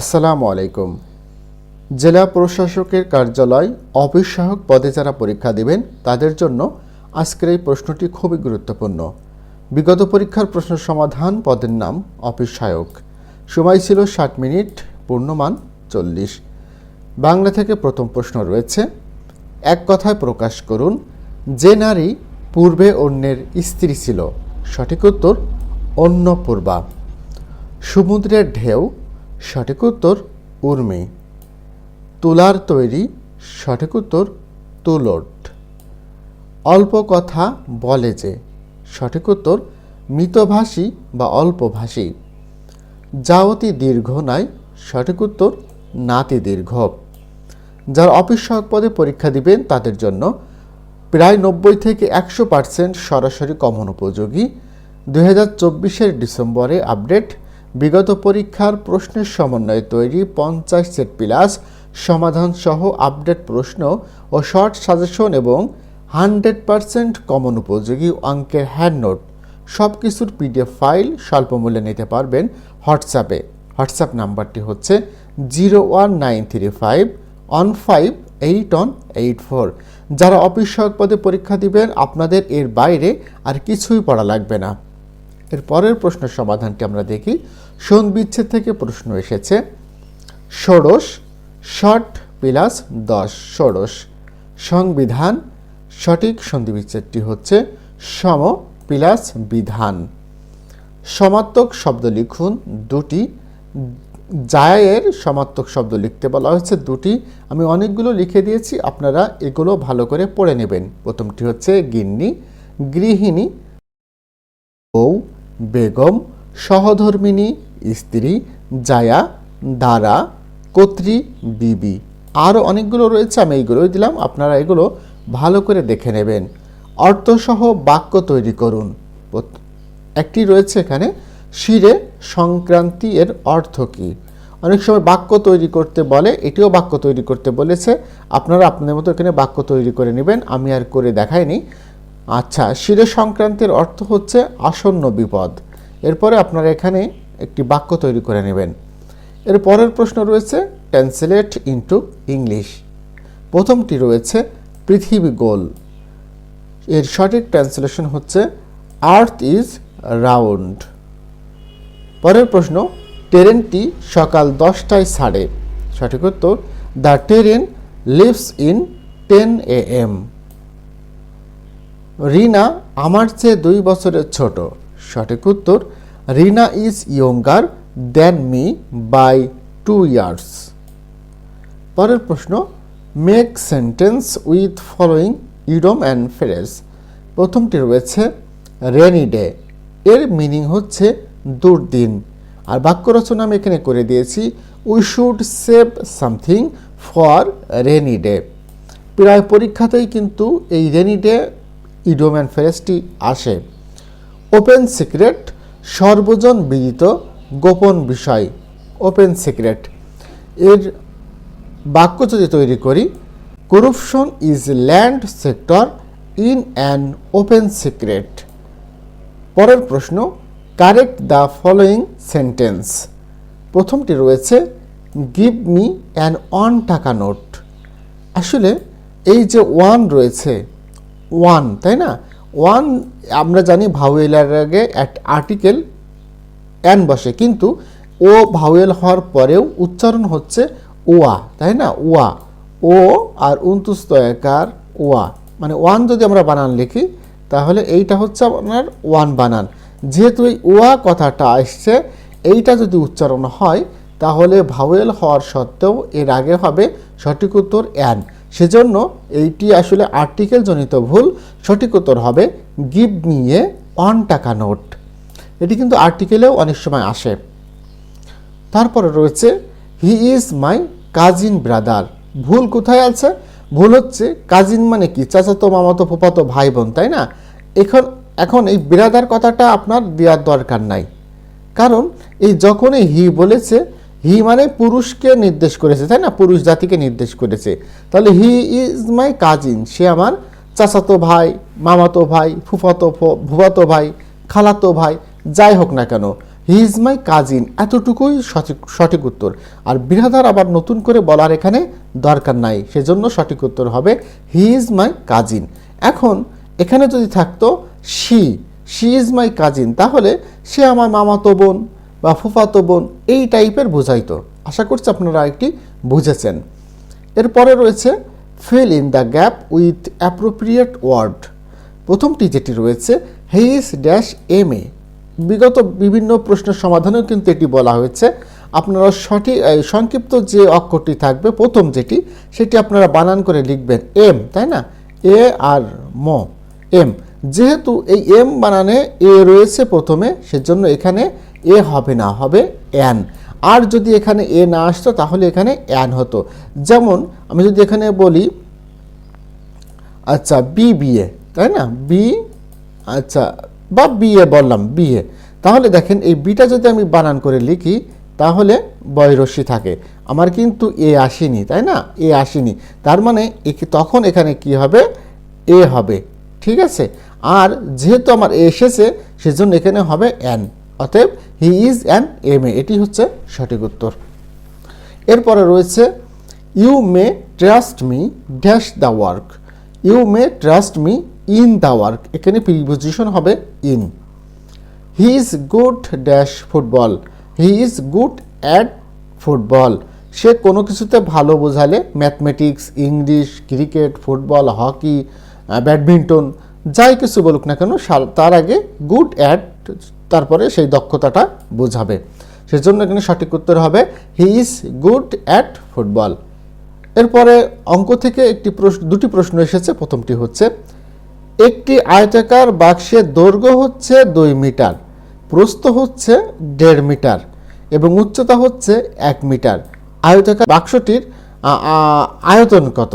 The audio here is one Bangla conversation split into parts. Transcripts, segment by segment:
আসসালামু আলাইকুম। জেলা প্রশাসকের কার্যালয় অফিস সহায়ক পদে যারা পরীক্ষা দেবেন, তাদের জন্য আজকের এই প্রশ্নটি খুবই গুরুত্বপূর্ণ। বিগত পরীক্ষার প্রশ্ন সমাধান পদের নাম অফিস সহায়ক সময় ছিল ষাট মিনিট, পূর্ণমান চল্লিশ। বাংলা থেকে প্রথম প্রশ্ন রয়েছে, এক কথায় প্রকাশ করুন, যে নারী পূর্বে অন্যের স্ত্রী ছিল, সঠিক উত্তর, অন্নপূর্বা। সমুদ্রের ঢেউ সঠিক উত্তর উর্মি। তুলার তৈরি সঠিক উত্তর তুলট। অল্প কথা বলে যে, সঠিক উত্তর মৃতভাষী বা অল্পভাষী। যাওতি দীর্ঘ নাই, সঠিক উত্তর নাতি দীর্ঘ। যারা অফিস সহায়ক পদে পরীক্ষা দিবেন, তাদের জন্য প্রায় নব্বই থেকে একশো পার্সেন্ট সরাসরি কমন উপযোগী। চব্বিশের ডিসেম্বরে আপডেট বিগত পরীক্ষার প্রশ্নের সমন্বয়ে তৈরি পঞ্চাশ সেট প্লাস সমাধান সহ আপডেট প্রশ্ন ও শর্ট সাজেশন এবং হান্ড্রেড পার্সেন্ট কমন উপযোগী অঙ্কের হ্যান্ড নোট সব কিছুর পিডিএফ ফাইল স্বল্প মূল্যে নিতে পারবেন হোয়াটসঅ্যাপে। হোয়াটসঅ্যাপ নাম্বারটি হচ্ছে zero one nine three five one five eight one eight four. যারা অফিস সহায়ক পদে পরীক্ষা দিবেন, আপনাদের এর বাইরে আর কিছুই পড়া লাগবে না। এর পরের প্রশ্নের সমাধানটি আমরা দেখি। সোন বিচ্ছেদ থেকে প্রশ্ন এসেছে। ষোড়শ, ষট প্লাস দশ, ষোড়শ। সংবিধান, সঠিক সন্ধি বিচ্ছেদটি হচ্ছে সম প্লাস বিধান। সমাত্মক শব্দ লিখুন দুটি। জায়ের সমাত্মক শব্দ লিখতে বলা হয়েছে দুটি। আমি অনেকগুলো লিখে দিয়েছি, আপনারা এগুলো ভালো করে পড়ে নেবেন। প্রথমটি হচ্ছে গিন্নি, গৃহিণী, বউ বেগম, সহধর্মিণী, স্ত্রী, জায়া, দারা কর্ত্রী বিবি। আরও অনেকগুলো রয়েছে, আমি এইগুলোই দিলাম, আপনারা এগুলো ভালো করে দেখে নেবেন। অর্থসহ বাক্য তৈরি করুন। একটি রয়েছে এখানে, শিরে সংক্রান্তি এর অর্থ কী? অনেক সময় বাক্য তৈরি করতে বলে, এটিও বাক্য তৈরি করতে বলেছে। আপনারা আপনাদের মতো এখানে বাক্য তৈরি করে নেবেন, আমি আর করে দেখাইনি। আচ্ছা শিরে সংক্রান্তির অর্থ হচ্ছে আসন্ন বিপদ। এরপরে আপনারা এখানে একটি বাক্য তৈরি করে নেবেন। এর পরের প্রশ্ন রয়েছে ট্রান্সলেট ইনটু ইংলিশ প্রথমটি রয়েছে, পৃথিবী গোল। এর সঠিক ট্রান্সলেশন হচ্ছে আর্থ ইজ রাউন্ড পরের প্রশ্ন ট্রেনটি সকাল দশটায় ছাড়ে। সঠিক উত্তর the train leaves in ten A M Rina আমার চেয়ে দুই বছরের ছোট। সঠিক উত্তর, Rina is younger than me by two years পরের প্রশ্ন make sentence with following idiom and phrase প্রথমটি রয়েছে রেনি ডে এর মিনিং হচ্ছে দুর্দিন। আর বাক্য রচনা আমি এখানে করে দিয়েছি we should save something for rainy day প্রায় পরীক্ষাতেই কিন্তু এই রেনি ডে ইডম অ্যান্ড ফ্রেজটি আসে। ওপেন সিক্রেট, সর্বজন বিদিত, গোপন বিষয়। Open secret. এর বাক্য যদি তৈরি করি corruption is land sector in an open secret পরের প্রশ্ন কারেক্ট দ্য ফলোয়িং সেন্টেন্স প্রথমটি রয়েছে গিভ মি অ্যান ওয়ান টাকা নোট। আসলে, এই যে ওয়ান রয়েছে ওয়ান, তাই না? ওয়ান আমরা জানি ভাউয়েলের আগে আর্টিকেল অ্যান বসে, কিন্তু ও ভাউয়েল হওয়ার পরেও উচ্চারণ হচ্ছে ওয়া, তাই না? ওয়া, ও আর উন্তুস্ত একার ওয়া। মানে ওয়ান যদি আমরা বানান লিখি, তাহলে এইটা হচ্ছে আপনার ওয়ান বানান। যেহেতু এই ওয়া কথাটা আসছে, এইটা যদি উচ্চারণ হয়, তাহলে ভাওয়েল হওয়ার সত্ত্বেও এর আগে হবে সঠিক উত্তর অ্যান সেজন্য এইটি আসলে আর্টিকেল জনিত ভুল, সঠিক উত্তর হবে গিভ মি এ ওয়ান টাকা নোট। এটি কিন্তু আর্টিকেলেও অনেক সময় আসে। তারপরে রয়েছে, he is my cousin brother. ভুল কোথায় আছে? ভুল হচ্ছে, কাজিন মানে কি? চাচাতো, মামাতো ফুপাতো ভাই বোন তাই না? এখন এখন এই ব্রাদার কথাটা আপনার দেওয়ার দরকার নাই। কারণ এই যখনই হি বলেছে হি মানে পুরুষকে নির্দেশ করেছে, তাই না? পুরুষ জাতিকে নির্দেশ করেছে। তাহলে হি ইজ মাই কাজিন সে আমার চাচাতো ভাই, মামাতো ভাই, ফুফাতো ভুয়াতো ভাই, খালাতো ভাই, যাই হোক না কেন হি ইজ মাই কাজিন এতটুকুই সঠিক সঠিক উত্তর। আর বিরাদার আবার নতুন করে বলার এখানে দরকার নাই, সেজন্য সঠিক উত্তর হবে হি ইজ মাই কাজিন এখন, এখানে যদি থাকতো she she is my cousin তাহলে সে আমার মামাতো বোন বা ফুফাতো বোন, এই টাইপের বোঝাইতো। আশা করছি আপনারা একটি বুঝেছেন। এরপরে রয়েছে fill in the gap with appropriate word প্রথমটি যেটি রয়েছে he is dash M A বিগত বিভিন্ন প্রশ্নের সমাধানেও কিন্তু এটি বলা হয়েছে। আপনারা সঠিক সংক্ষিপ্ত যে অক্ষরটি থাকবে, প্রথম যেটি, সেটি আপনারা বানান করে লিখবেন এম তাই না? এ আর ম এম যেহেতু এই এম বানানে এ রয়েছে প্রথমে, সেজন্য এখানে এ হবে না, হবে অ্যান আর যদি এখানে এ না আসতো, তাহলে এখানে অ্যান হতো। যেমন আমি যদি এখানে বলি আচ্ছা বি বিএ তাই না? বি আচ্ছা বা বিএ বললাম বিএ তাহলে দেখেন, এই বিটা যদি আমি বানান করে লিখি, তাহলে বয়রস্যি থাকে। আমার কিন্তু এ আসেনি, তাই না? এ আসেনি। তার মানে তখন এখানে কি হবে? এ হবে। ঠিক আছে? আর যেহেতু আমার এ এসেছে, সেজন্য এখানে হবে অ্যান অতএব he is an M A. এটি হচ্ছে সঠিক উত্তর। এরপরে রয়েছে, you may trust me dash the work. You may trust me in the work. এখানে প্রিপোজিশন হবে in. He is good dash football. He is good at football. সে কোনো কিছুতে ভালো বোঝালে mathematics, English, cricket, football, hockey, badminton, যাই কিছু বলুক না কেন তার আগে গুড অ্যাট তারপরে সেই দক্ষতাটা বোঝাবে। সেজন্য এখানে সঠিক উত্তর হবে he is good at football এরপরে অঙ্ক থেকে একটি প্রশ্ন, দুটি প্রশ্ন এসেছে, প্রথমটি হচ্ছে, একটি আয়তাকার বাক্সের দৈর্ঘ্য হচ্ছে দুই মিটার, প্রস্থ হচ্ছে দেড় মিটার এবং উচ্চতা হচ্ছে এক মিটার। আয়তাকার বাক্সটির আয়তন কত?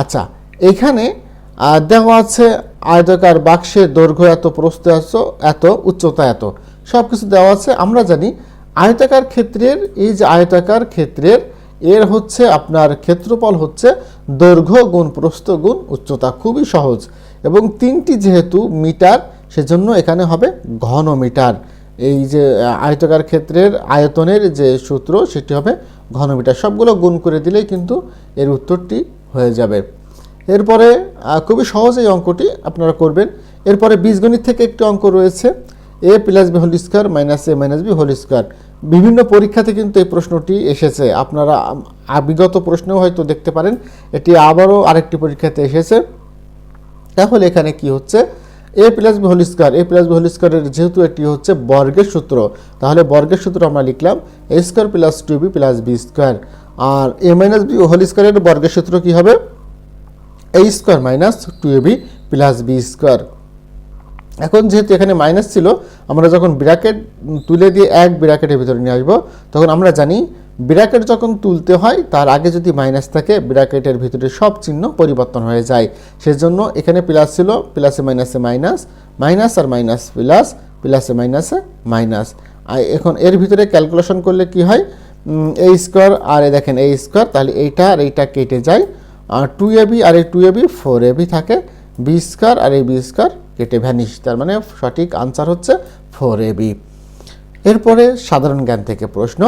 আচ্ছা এখানে আ, দেওয়া আছে আয়তাকার বাক্সের দৈর্ঘ্য এত প্রস্থ এত এত উচ্চতা এত। সব কিছু দেওয়া আছে। আমরা জানি আয়তাকার ক্ষেত্রের এই যে আয়তাকার ক্ষেত্রের এর হচ্ছে আপনার ক্ষেত্রফল হচ্ছে দৈর্ঘ্য গুণ প্রস্থ গুণ উচ্চতা। খুবই সহজ। এবং তিনটি যেহেতু মিটার সেজন্য এখানে হবে ঘন মিটার এই যে আয়তাকার ক্ষেত্রের আয়তনের যে সূত্র সেটি হবে ঘন মিটার সবগুলো গুণ করে দিলেই কিন্তু এর উত্তরটি হয়ে যাবে। এরপরে খুবই সহজ এই অঙ্কটি আপনারা করবেন। এরপরে বীজগণিত থেকে একটি অঙ্ক রয়েছে A plus B whole square minus A minus B whole square বিভিন্ন পরীক্ষাতে কিন্তু এই প্রশ্নটি এসেছে। আপনারা বিগত প্রশ্নেও হয়তো দেখতে পারেন, এটি আবারও আরেকটি পরীক্ষাতে এসেছে। তাহলে এখানে কি হচ্ছে? A plus B whole square A plus B whole স্কোয়ারের যেহেতু এটি হচ্ছে বর্গের সূত্র, তাহলে বর্গের সূত্র আমরা লিখলাম A square plus two B plus B square R A minus B whole স্কোয়ারের বর্গের সূত্র কি হবে? A square minus two A B plus B square এখন যেহেতু এখানে মাইনাস ছিল, আমরা যখন ব্র্যাকেট তুলে দিয়ে এক ব্র্যাকেটের ভিতরে নিয়ে আসব, তখন আমরা জানি ব্র্যাকেট যখন তুলতে হয়, তার আগে যদি মাইনাস থাকে ব্র্যাকেটের ভিতরে সব চিহ্ন পরিবর্তন হয়ে যায়। সেজন্য এখানে প্লাস ছিল প্লাসে মাইনাসে মাইনাস মাইনাস আর মাইনাস প্লাস প্লাসে মাইনাসে মাইনাস এখন এর ভিতরে ক্যালকুলেশন করলে কি হয়? এ স্কোয়ার আর দেখেন এ স্কোয়ার তাহলে এইটা আর এইটা কেটে যায়। টু এ বি আর এই two A B four A B থাকে। বি স্কোয়ার আর এই বি স্কোয়ার কেটে ভ্যানিশ তার মানে সঠিক আনসার হচ্ছে ফোর এ বি এরপরে সাধারণ জ্ঞান থেকে প্রশ্ন,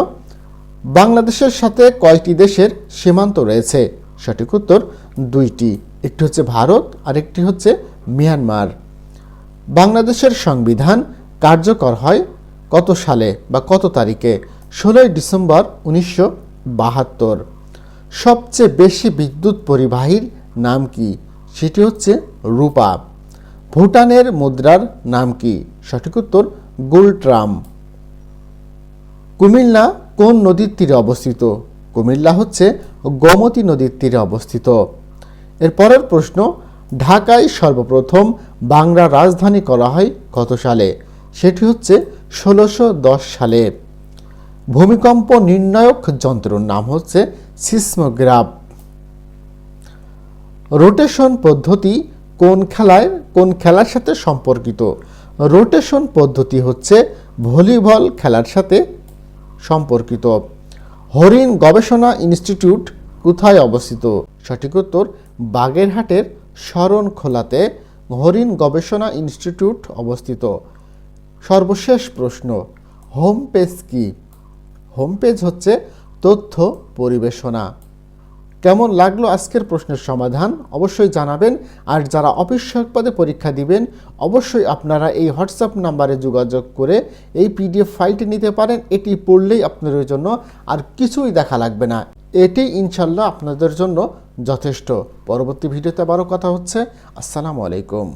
বাংলাদেশের সাথে কয়টি দেশের সীমান্ত রয়েছে? সঠিক উত্তর, দুইটি। একটি হচ্ছে ভারত আর একটি হচ্ছে মিয়ানমার। বাংলাদেশের সংবিধান কার্যকর হয় কত সালে বা কত তারিখে? ষোলোই ডিসেম্বর উনিশশো বাহাত্তর। সবচেয়ে বেশি বিদ্যুৎ পরিবাহীর নাম কি? সেটি হচ্ছে রূপা। ভুটানের মুদ্রার নাম কি? সঠিক উত্তর, গুলট্রাম। কুমিল্লা কোন নদীর তীরে অবস্থিত? কুমিল্লা হচ্ছে গোমতী নদীর তীরে অবস্থিত। এর পরের প্রশ্ন, ঢাকায় সর্বপ্রথম বাংলা রাজধানী করা হয় কত সালে? সেটি হচ্ছে ষোলোশো সালে। ভূমিকম্প নির্ণায়ক যন্ত্রের নাম হচ্ছে সিসমোগ্রাফ। রোটেশন পদ্ধতি কোন খেলায়, কোন খেলার সাথে সম্পর্কিত? রোটেশন পদ্ধতি হচ্ছে ভলিবল খেলার সাথে সম্পর্কিত। হরিণ গবেষণা ইনস্টিটিউট কোথায় অবস্থিত? সঠিক উত্তর, বাগেরহাটের শরণখোলাতে হরিণ গবেষণা ইনস্টিটিউট অবস্থিত। সর্বশেষ প্রশ্ন, হোম পেজ কি? হোম পেজ হচ্ছে তথ্য পরিবেশনা। কেমন লাগল আজকের প্রশ্নের সমাধান? অবশ্যই জানাবেন। আর যারা অফিস পদে পরীক্ষা দিবেন, অবশ্যই আপনারা এই হোয়াটসঅ্যাপ নাম্বারে যোগাযোগ করে এই পিডিএফ ফাইলটি নিতে পারেন। এটি পড়লেই আপনাদের জন্য আর কিছুই দেখা লাগবে না। এটি ইনশাল্লাহ আপনাদের জন্য যথেষ্ট। পরবর্তী ভিডিওতে আবারও কথা হচ্ছে। আসসালামু আলাইকুম।